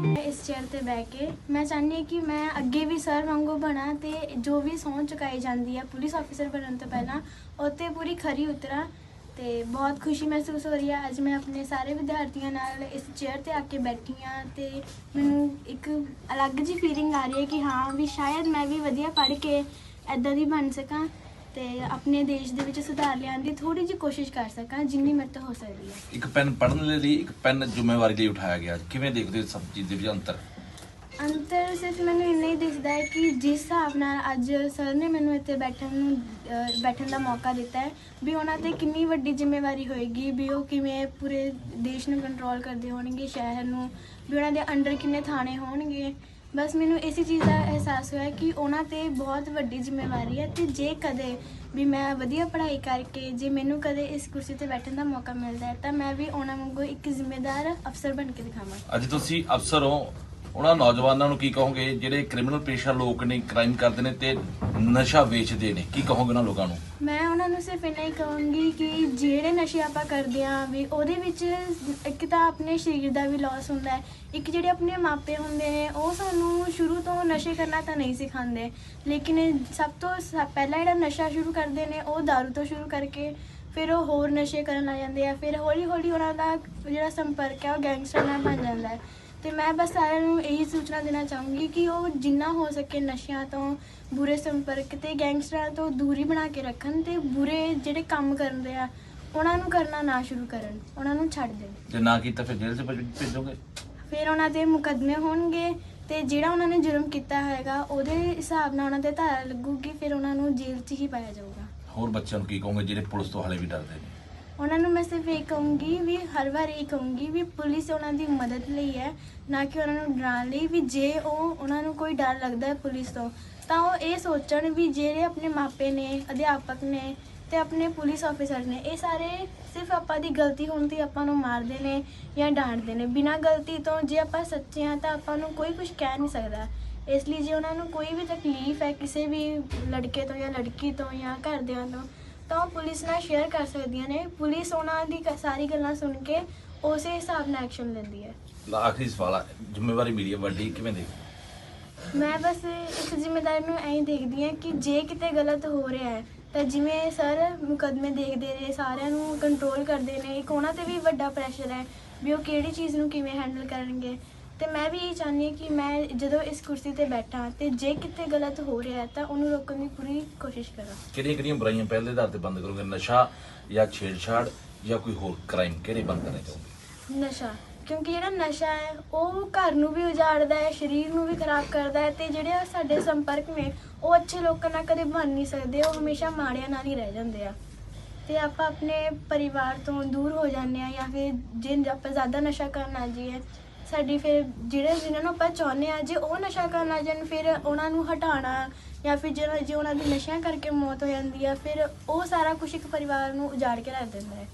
ਇਸ ਚੇਅਰ ਤੇ ਬਹਿ ਕੇ, ਮੈਂ ਚਾਹੁੰਦੀ ਹਾਂ ਕਿ ਮੈਂ ਅੱਗੇ ਵੀ ਸਰ ਵਾਂਗੂ ਬਣਾ ਤੇ ਜੋ ਵੀ ਸਹੁੰ ਚੁਕਾਈ ਜਾਂਦੀ ਹੈ ਪੁਲਿਸ ਆਫੀਸਰ ਬਣਨ ਤੋਂ ਪਹਿਲਾਂ, ਉਹ 'ਤੇ ਪੂਰੀ ਖਰੀ ਉਤਰਾਂ ਤੇ ਬਹੁਤ ਖੁਸ਼ੀ ਮਹਿਸੂਸ ਹੋ ਰਹੀ ਹੈ। ਅੱਜ ਮੈਂ ਆਪਣੇ ਸਾਰੇ ਵਿਦਿਆਰਥੀਆਂ ਨਾਲ ਇਸ ਚੇਅਰ ਤੇ ਆ ਕੇ ਬੈਠੀ ਹਾਂ ਤੇ ਮੈਨੂੰ ਇੱਕ ਅਲੱਗ ਜੀ ਫੀਲਿੰਗ ਆ ਰਹੀ ਹੈ ਕਿ ਹਾਂ ਵੀ ਸ਼ਾਇਦ ਮੈਂ ਵੀ ਵਧੀਆ ਪੜ੍ਹ ਕੇ ਐਦਾਂ ਦੀ ਬਣ ਸਕਾਂ। ਤੇ ਆਪਣੇ ਦੇਸ਼ ਦੇ ਵਿੱਚ ਸੁਧਾਰ ਲਿਆਉਣ ਦੀ ਥੋੜੀ ਜਿਹੀ ਕੋਸ਼ਿਸ਼ ਕਰ ਸਕਾਂ ਜਿੰਨੀ ਮੇਰੇ ਤੋਂ ਹੋ ਸਕਦੀ ਹੈ। ਇੱਕ ਪੈਨ ਪੜਨ ਲਈ ਇੱਕ ਪੈਨ ਜ਼ਿੰਮੇਵਾਰੀ ਲਈ ਉਠਾਇਆ ਗਿਆ। ਕਿਵੇਂ ਦੇਖਦੇ ਹੋ ਸਭ ਚੀਜ਼ ਦੇ ਵਿੱਚ ਅੰਤਰ? ਅੰਤਰ ਸਿਰਫ ਮੈਨੂੰ ਇੰਨਾ ਹੀ ਦਿਖਦਾ ਹੈ ਕਿ ਜਿਸ ਹਿਸਾਬ ਨਾਲ ਅੱਜ ਸਰ ਨੇ ਮੈਨੂੰ ਇੱਥੇ ਬੈਠਣ ਨੂੰ ਅਹ, ਬੈਠਣ ਦਾ ਮੌਕਾ ਦਿੱਤਾ ਹੈ ਵੀ ਉਹਨਾਂ ਤੇ ਕਿੰਨੀ ਵੱਡੀ ਜ਼ਿੰਮੇਵਾਰੀ ਹੋਏਗੀ ਵੀ ਉਹ ਕਿਵੇਂ ਪੂਰੇ ਦੇਸ਼ ਨੂੰ ਕੰਟਰੋਲ ਕਰਦੇ ਹੋਣਗੇ ਸ਼ਹਿਰ ਨੂੰ ਵੀ ਉਹਨਾਂ ਦੇ ਅੰਡਰ ਕਿੰਨੇ ਥਾਣੇ ਹੋਣਗੇ। ਬਸ ਮੈਨੂੰ ਇਸੇ ਚੀਜ਼ ਦਾ ਅਹਿਸਾਸ ਹੋਇਆ ਕਿ ਉਹਨਾਂ ਤੇ ਬਹੁਤ ਵੱਡੀ ਜ਼ਿੰਮੇਵਾਰੀ ਹੈ ਤੇ ਜੇ ਕਦੇ ਵੀ ਮੈਂ ਵਧੀਆ ਪੜ੍ਹਾਈ ਕਰਕੇ, ਜੇ ਮੈਨੂੰ ਕਦੇ ਇਸ ਕੁਰਸੀ ਤੇ ਬੈਠਣ ਦਾ ਮੌਕਾ ਮਿਲਦਾ ਹੈ, ਤਾਂ ਮੈਂ ਵੀ ਉਹਨਾਂ ਵਾਂਗੂ ਇੱਕ ਜ਼ਿੰਮੇਦਾਰ ਅਫਸਰ ਬਣ ਕੇ ਦਿਖਾਵਾਂ। ਅੱਜ ਤੁਸੀਂ ਅਫਸਰ ਹੋ ਉਹਨਾਂ ਨੌਜਵਾਨਾਂ ਨੂੰ ਕੀ ਕਹੋਗੇ? ਜਿਹੜੇ ਕ੍ਰਿਮੀਨਲ ਪੇਸ਼ਾ ਲੋਕ ਨੇ ਕ੍ਰਾਈਮ ਕਰਦੇ ਨੇ ਤੇ ਨਸ਼ਾ ਵੇਚਦੇ ਨੇ, ਕੀ ਕਹੋਗੇ ਉਹਨਾਂ ਲੋਕਾਂ ਨੂੰ? ਮੈਂ ਉਹਨਾਂ ਨੂੰ ਸਿਰਫ ਇੰਨਾ ਹੀ ਕਹੂੰਗੀ ਕਿ ਜਿਹੜੇ ਨਸ਼ੇ ਆਪਾਂ ਕਰਦੇ ਆਂ ਵੀ ਉਹਦੇ ਵਿੱਚ ਇੱਕ ਤਾਂ ਆਪਣੇ ਸਰੀਰ ਦਾ ਵੀ ਲਾਸ ਹੁੰਦਾ ਹੈ। ਇੱਕ ਜਿਹੜੇ ਆਪਣੇ ਮਾਪੇ ਹੁੰਦੇ ਨੇ, ਉਹ ਸਾਨੂੰ ਸ਼ੁਰੂ ਤੋਂ ਨਸ਼ੇ ਕਰਨਾ ਤਾਂ ਨਹੀਂ ਸਿਖਾਉਂਦੇ। ਲੇਕਿਨ ਸਭ ਤੋਂ ਸ- ਪਹਿਲਾਂ ਜਿਹੜਾ ਨਸ਼ਾ ਸ਼ੁਰੂ ਕਰਦੇ ਨੇ, ਉਹ दारू ਤੋਂ ਸ਼ੁਰੂ ਕਰਕੇ ਫਿਰ ਉਹ ਹੋਰ ਨਸ਼ੇ ਕਰਨ ਲੱਗ ਜਾਂਦੇ ਆ। ਫਿਰ ਹੌਲੀ ਹੌਲੀ ਉਹਨਾਂ ਦਾ ਜਿਹੜਾ ਸੰਪਰਕ ਹੈ, ਉਹ ਗੈਂਗਸਟਰ ਨਾਲ ਬਣ ਜਾਂਦਾ ਹੈ। ਤੇ ਮੈਂ ਬਸ ਸਾਰਿਆਂ ਨੂੰ ਇਹੀ ਸੂਚਨਾ ਦੇਣਾ ਚਾਹੂੰਗੀ ਕਿ ਉਹ ਜਿੰਨਾ ਹੋ ਸਕੇ ਨਸ਼ਿਆਂ ਤੋਂ ਬੁਰੇ ਸੰਪਰਕ ਤੇ ਗੈਂਗਸਟਰਾਂ ਤੋਂ ਦੂਰੀ ਬਣਾ ਕੇ ਰੱਖਣ ਤੇ ਬੁਰੇ ਜਿਹੜੇ ਕੰਮ ਕਰਦੇ ਆ ਉਹਨਾਂ ਨੂੰ ਕਰਨਾ ਨਾ ਸ਼ੁਰੂ ਕਰਨ ਉਹਨਾਂ ਨੂੰ ਛੱਡ ਦੇਣ। ਜੇ ਨਾ ਕੀਤਾ ਫਿਰ ਜੇਲ੍ਹ 'ਚ ਭੇਜ- ਭੇਜੋਗੇ? ਫਿਰ ਉਹਨਾਂ ਤੇ ਮੁਕੱਦਮੇ ਹੋਣਗੇ ਤੇ ਜਿਹੜਾ ਉਹਨਾਂ ਨੇ ਜੁਰਮ ਕੀਤਾ ਹੋਏਗਾ ਉਹਦੇ ਹਿਸਾਬ ਨਾਲ ਉਹਨਾਂ ਤੇ ਧਾਰਾ ਲੱਗੂਗੀ ਫਿਰ ਉਹਨਾਂ ਨੂੰ ਜੇਲ੍ਹ 'ਚ ਹੀ ਪਾਇਆ ਜਾਊਗਾ। ਹੋਰ ਬੱਚਿਆਂ ਨੂੰ ਕੀ ਕਹੋਗੇ ਜਿਹੜੇ ਪੁਲਿਸ ਤੋਂ ਹਾਲੇ ਵੀ ਡਰਦੇ ਨੇ? ਉਹਨਾਂ ਨੂੰ ਮੈਂ ਸਿਰਫ ਇਹ ਕਹੂੰਗੀ ਵੀ ਹਰ ਵਾਰ ਇਹ ਕਹੂੰਗੀ ਵੀ ਪੁਲਿਸ ਉਹਨਾਂ ਦੀ ਮਦਦ ਲਈ ਹੈ, ਨਾ ਕਿ ਉਹਨਾਂ ਨੂੰ ਡਰਾਉਣ ਲਈ ਵੀ ਜੇ ਉਹ ਉਹਨਾਂ ਨੂੰ ਕੋਈ ਡਰ ਲੱਗਦਾ ਹੈ ਪੁਲਿਸ ਤੋਂ, ਤਾਂ ਉਹ ਇਹ ਸੋਚਣ ਵੀ ਜਿਹੜੇ ਆਪਣੇ ਮਾਪੇ ਨੇ, ਅਧਿਆਪਕ ਨੇ ਤੇ ਆਪਣੇ ਪੁਲਿਸ ਆਫੀਸਰ ਨੇ, ਇਹ ਸਾਰੇ ਸਿਰਫ ਆਪਾਂ ਦੀ ਗਲਤੀ ਹੋਣ ਤੇ ਆਪਾਂ ਨੂੰ ਮਾਰਦੇ ਨੇ ਜਾਂ ਡਾਂਟਦੇ ਨੇ। ਬਿਨਾਂ ਗਲਤੀ ਤੋਂ ਜੇ ਆਪਾਂ ਸੱਚੇ ਹਾਂ ਤਾਂ ਆਪਾਂ ਨੂੰ ਕੋਈ ਕੁਝ ਕਹਿ ਨਹੀਂ ਸਕਦਾ। ਇਸ ਲਈ ਜੇ ਉਹਨਾਂ ਨੂੰ ਕੋਈ ਵੀ ਤਕਲੀਫ ਹੈ ਕਿਸੇ ਵੀ ਲੜਕੇ ਤੋਂ ਜਾਂ ਲੜਕੀ ਤੋਂ ਜਾਂ ਘਰਦਿਆਂ ਤੋਂ ਤਾਂ ਉਹ ਪੁਲਿਸ ਨਾਲ ਸ਼ੇਅਰ ਕਰ ਸਕਦੀਆਂ ਨੇ। ਪੁਲਿਸ ਉਹਨਾਂ ਦੀ ਕ- ਸਾਰੀ ਗੱਲਾਂ ਸੁਣ ਕੇ ਉਸੇ ਹਿਸਾਬ ਨਾਲ ਐਕਸ਼ਨ ਲੈਂਦੀ ਹੈ। ਲਾ ਆਖਰੀ ਸਵਾਲ ਆ ਜ਼ਿੰਮੇਵਾਰੀ ਮੀਡੀਆ ਵੱਡੀ ਕਿਵੇਂ ਦੇਖਦੇ ਮੈਂ ਬਸ ਇੱਕ ਜ਼ਿੰਮੇਦਾਰ ਨੂੰ ਐਂ ਦੇਖਦੀ ਹਾਂ ਕਿ ਜੇ ਕਿਤੇ ਗਲਤ ਹੋ ਰਿਹਾ ਹੈ ਤਾਂ ਜਿਵੇਂ ਸਰ ਮੁਕੱਦਮੇ ਦੇਖਦੇ ਨੇ ਸਾਰਿਆਂ ਨੂੰ ਕੰਟਰੋਲ ਕਰਦੇ ਨੇ ਇੱਕ ਉਹਨਾਂ ਤੇ ਵੀ ਵੱਡਾ ਪ੍ਰੈਸ਼ਰ ਹੈ ਵੀ ਉਹ ਕਿਹੜੀ ਚੀਜ਼ ਨੂੰ ਕਿਵੇਂ ਹੈਂਡਲ ਕਰਨਗੇ। ਤੇ ਮੈਂ ਵੀ ਇਹ ਚਾਹੁੰਦੀ ਹਾਂ ਕਿ ਮੈਂ ਜਦੋਂ ਇਸ ਕੁਰਸੀ ਤੇ ਬੈਠਾਂ ਤੇ ਜੇ ਕਿਤੇ ਗਲਤ ਹੋ ਰਿਹਾ ਹੈ ਤਾਂ ਉਹਨੂੰ ਰੋਕਣ ਦੀ ਪੂਰੀ ਕੋਸ਼ਿਸ਼ ਕਰਾਂ। ਕਿਹੜੀਆਂ ਕਿਹੜੀਆਂ ਬੁਰਾਈਆਂ ਪਹਿਲੇ ਆਧਾਰ ਤੇ ਬੰਦ ਕਰੋਗੇ? ਨਸ਼ਾ ਜਾਂ ਛੇੜਛਾੜ ਜਾਂ ਕੋਈ ਹੋਰ ਕ੍ਰਾਈਮ ਕਿਹੜੇ ਬੰਦ ਕਰਨੇ ਚਾਹੋਗੇ? ਨਸ਼ਾ ਕਿਉਂਕਿ ਜਿਹੜਾ ਨਸ਼ਾ ਹੈ ਉਹ ਘਰ ਨੂੰ ਵੀ ਉਜਾੜਦਾ ਹੈ ਸਰੀਰ ਨੂੰ ਵੀ ਖਰਾਬ ਕਰਦਾ ਹੈ ਤੇ ਜਿਹੜੇ ਸਾਡੇ ਸੰਪਰਕ ਨੇ ਉਹ ਅੱਛੇ ਲੋਕਾਂ ਨਾਲ ਕਦੇ ਬਣ ਨਹੀਂ ਸਕਦੇ ਉਹ ਹਮੇਸ਼ਾ ਮਾੜਿਆਂ ਨਾਲ ਹੀ ਰਹਿ ਜਾਂਦੇ ਆ। ਤੇ ਆਪਾਂ ਆਪਣੇ ਪਰਿਵਾਰ ਤੋਂ ਦੂਰ ਹੋ ਜਾਂਦੇ ਆ ਜਾਂ ਫਿਰ ਜੇ ਆਪਾਂ ਜ਼ਿਆਦਾ ਨਸ਼ਾ ਕਰਨ ਆ ਜਾਈਏ ਸਾਡੀ ਫਿਰ ਜਿਹੜੇ ਜਿਨ੍ਹਾਂ ਨੂੰ ਆਪਾਂ ਚਾਹੁੰਦੇ ਆ ਜੇ ਉਹ ਨਸ਼ਾ ਕਰਨ ਆ ਜਾਣ, ਫਿਰ ਉਹਨਾਂ ਨੂੰ ਹਟਾਉਣਾ ਜਾਂ ਫਿਰ ਜਿਹੜਾ ਜੇ ਉਹਨਾਂ ਦੀ ਨਸ਼ਿਆਂ ਕਰਕੇ ਮੌਤ ਹੋ ਜਾਂਦੀ ਆ, ਫਿਰ ਉਹ ਸਾਰਾ ਕੁਝ ਇੱਕ ਪਰਿਵਾਰ ਨੂੰ ਉਜਾੜ ਕੇ ਰੱਖ ਦਿੰਦਾ ਹੈ।